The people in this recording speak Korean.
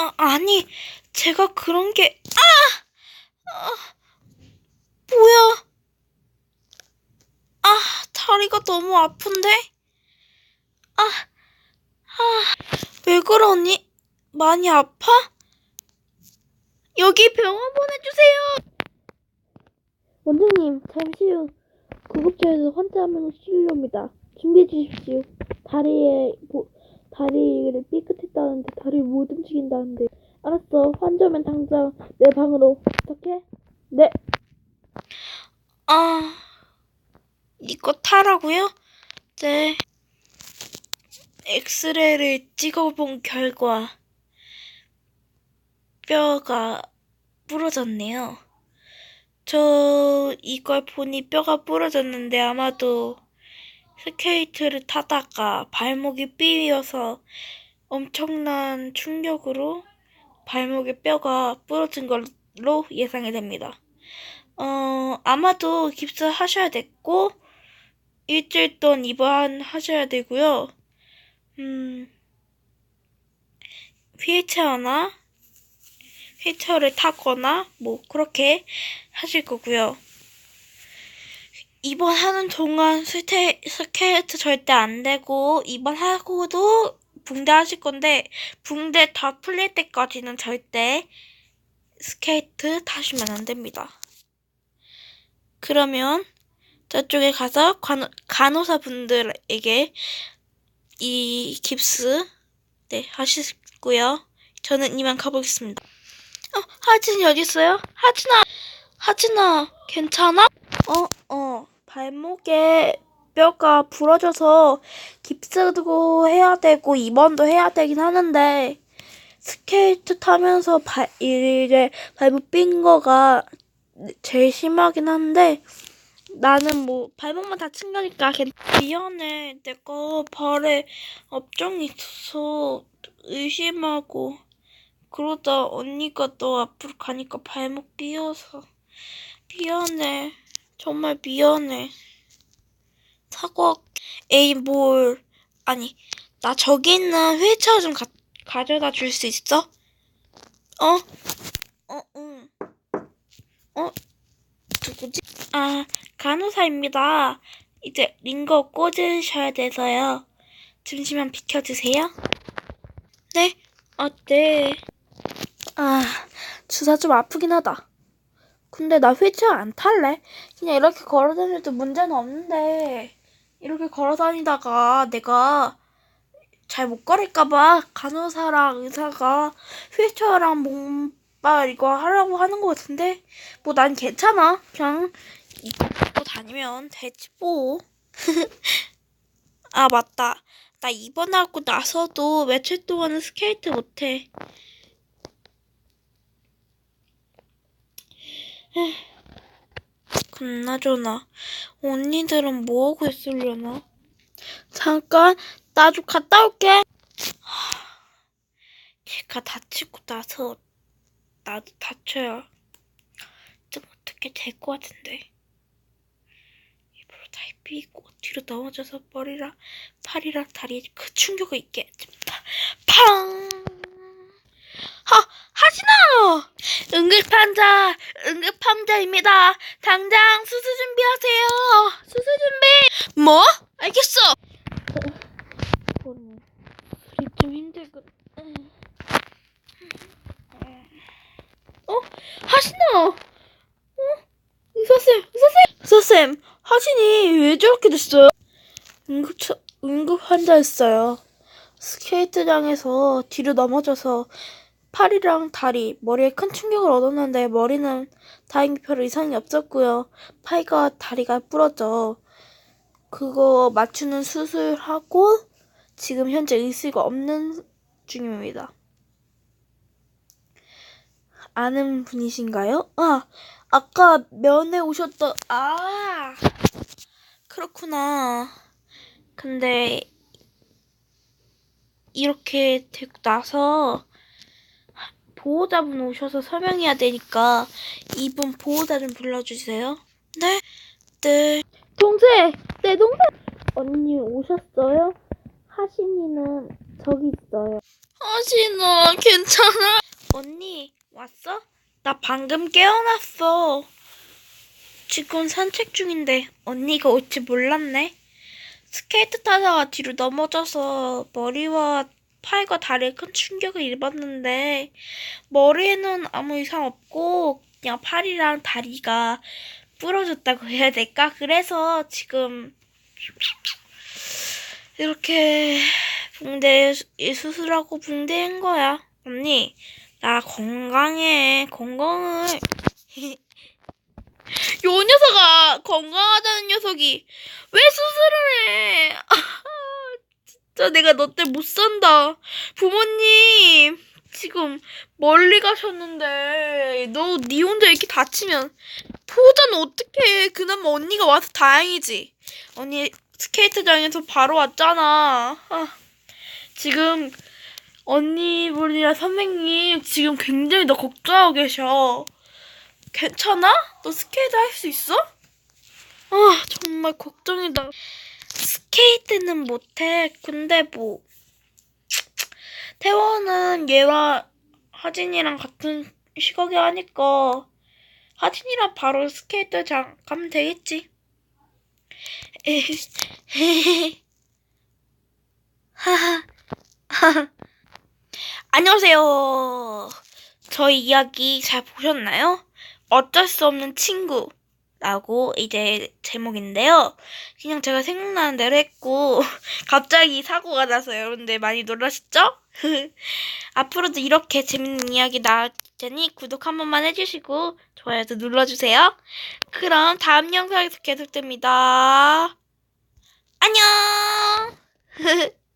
아, 아니, 제가 그런 게, 아! 아, 뭐야? 아, 다리가 너무 아픈데? 아, 아, 왜 그러니? 많이 아파? 여기 병원 보내주세요! 원장님, 잠시 후 구급차에서 환자 한 명을 실려옵니다. 준비해 주십시오. 다리에, 뭐, 다리를 삐끗 했다는데 다리를 못 움직인다는데. 알았어. 환자면 당장 내 방으로 어떡해? 네. 아... 이거 타라고요? 네. 엑스레이를 찍어본 결과 뼈가 부러졌네요. 저 이걸 보니 뼈가 부러졌는데 아마도 스케이트를 타다가 발목이 삐어서 엄청난 충격으로 발목의 뼈가 부러진 걸로 예상이 됩니다. 어, 아마도 깁스하셔야 됐고, 일주일 동안 입원하셔야 되고요. 음, 휠체어나, 휠체어를 타거나, 뭐, 그렇게 하실 거고요. 입원하는 동안 스테, 스케이트 절대 안 되고, 입원하고도 붕대 하실 건데, 붕대 다 풀릴 때까지는 절대 스케이트 타시면 안 됩니다. 그러면 저쪽에 가서 간, 간호사 분들에게 이 깁스, 네, 하시고요. 저는 이만 가보겠습니다. 어, 하진이 어디 있어요? 하진아! 하진아, 괜찮아? 어, 어, 발목에 뼈가 부러져서 깁스도 해야 되고 입원도 해야 되긴 하는데 스케이트 타면서 발, 이제 발목 삔 거가 제일 심하긴 한데 나는 뭐 발목만 다친 거니까 괜 미안해. 내가 발에 업종이 있어서 의심하고 그러다 언니가 너 앞으로 가니까 발목 삐어서 미안해. 정말 미안해. 사과, 에이, 뭘. 아니, 나 저기 있는 휠체어 좀 가, 가져다 줄 수 있어? 어? 어, 응. 어? 누구지? 아, 간호사입니다. 이제 링거 꽂으셔야 돼서요. 잠시만 비켜주세요. 네? 아, 네. 아, 주사 좀 아프긴 하다. 근데 나 휠체어 안 탈래. 그냥 이렇게 걸어 다녀도 문제는 없는데 이렇게 걸어 다니다가 내가 잘 못 걸을까봐 간호사랑 의사가 휠체어랑 몸발 이거 하라고 하는 것 같은데 뭐 난 괜찮아. 그냥 입고 다니면 되지 뭐. 아 맞다. 나 입원하고 나서도 며칠 동안은 스케이트 못해. 그나저나 언니들은 뭐하고 있으려나? 잠깐 나 좀 갔다 올게. 하, 걔가 다치고 나서 나도 다쳐야 좀 어떻게 될 것 같은데. 입으로 다리 삐고 뒤로 넘어져서 머리랑 팔이랑 다리에 그 충격을 있게 팡! 하, 하진아! 응급 환자, 응급 환자입니다. 당장 수술 준비하세요. 수술 준비. 뭐? 알겠어. 우리 좀 힘들고. 어, 하진아. 어, 의사쌤, 의사쌤, 의사쌤. 하진이 왜 저렇게 됐어요? 응급 응급 환자였어요. 스케이트장에서 뒤로 넘어져서 팔이랑 다리, 머리에 큰 충격을 얻었는데 머리는 다행히 별 이상이 없었고요. 팔과 다리가 부러져. 그거 맞추는 수술하고 지금 현재 의식이 없는 중입니다. 아는 분이신가요? 아, 아까 면회 오셨던, 아, 그렇구나. 근데, 이렇게 되고 나서, 보호자분 오셔서 설명해야 되니까, 이분 보호자 좀 불러주세요. 네? 네. 동생! 내 동생! 언니 오셨어요? 하신이는 저기 있어요. 하진아, 괜찮아? 언니, 왔어? 나 방금 깨어났어. 지금 산책 중인데 언니가 올줄 몰랐네. 스케이트 타다가 뒤로 넘어져서 머리와 팔과 다리에 큰 충격을 입었는데 머리에는 아무 이상 없고 그냥 팔이랑 다리가 부러졌다고 해야 될까? 그래서 지금 이렇게 붕대 수술하고 붕대인 거야. 언니, 나 건강해. 건강을. 요 녀석아 건강하다는 녀석이 왜 수술을 해? 아, 진짜 내가 너 때문에 못 산다. 부모님 지금 멀리 가셨는데 너네 혼자 이렇게 다치면 보호자는 어떡해? 그나마 언니가 와서 다행이지. 언니 스케이트장에서 바로 왔잖아. 아, 지금 언니분이랑 선생님 지금 굉장히 너 걱정하고 계셔. 괜찮아? 너 스케이트 할 수 있어? 아, 정말 걱정이다. 스케이트는 못해. 근데 뭐 태원은 얘와 하진이랑 같은 시각이 하니까 하진이랑 바로 스케이트장 가면 되겠지. 안녕하세요. 저희 이야기 잘 보셨나요? 어쩔 수 없는 친구 라고 이제 제목인데요. 그냥 제가 생각나는 대로 했고 갑자기 사고가 나서 여러분들 많이 놀라셨죠? 앞으로도 이렇게 재밌는 이야기 나올 테니 구독 한 번만 해주시고 좋아요도 눌러주세요. 그럼 다음 영상에서 계속됩니다. 안녕!